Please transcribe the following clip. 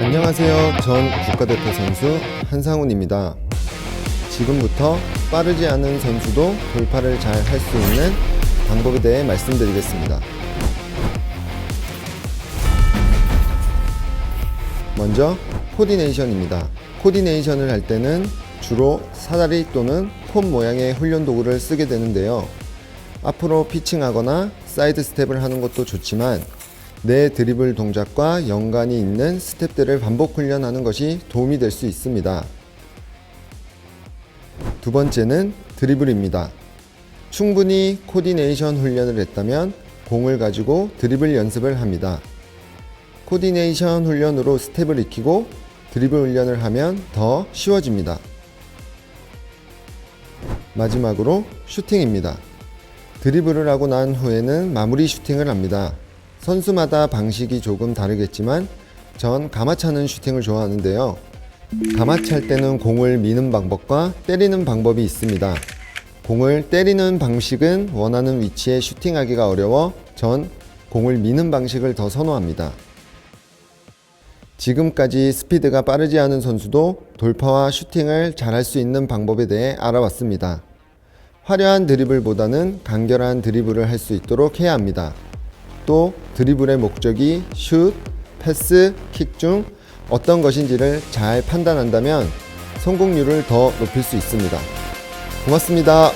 안녕하세요. 전 국가대표 선수 한상훈입니다. 지금부터 빠르지 않은 선수도 돌파를 잘 할 수 있는 방법에 대해 말씀드리겠습니다. 먼저 코디네이션입니다. 코디네이션을 할 때는 주로 사다리 또는 폼 모양의 훈련 도구를 쓰게 되는데요. 앞으로 피칭하거나 사이드 스텝을 하는 것도 좋지만 내 드리블 동작과 연관이 있는 스텝들을 반복 훈련하는 것이 도움이 될 수 있습니다. 두 번째는 드리블입니다. 충분히 코디네이션 훈련을 했다면 공을 가지고 드리블 연습을 합니다. 코디네이션 훈련으로 스텝을 익히고 드리블 훈련을 하면 더 쉬워집니다. 마지막으로 슈팅입니다. 드리블을 하고 난 후에는 마무리 슈팅을 합니다. 선수마다 방식이 조금 다르겠지만 전 가마차는 슈팅을 좋아하는데요. 가마찰 때는 공을 미는 방법과 때리는 방법이 있습니다. 공을 때리는 방식은 원하는 위치에 슈팅하기가 어려워 전 공을 미는 방식을 더 선호합니다. 지금까지 스피드가 빠르지 않은 선수도 돌파와 슈팅을 잘할 수 있는 방법에 대해 알아봤습니다. 화려한 드리블보다는 간결한 드리블을 할 수 있도록 해야 합니다. 또 드리블의 목적이 슛, 패스, 킥 중 어떤 것인지를 잘 판단한다면 성공률을 더 높일 수 있습니다. 고맙습니다.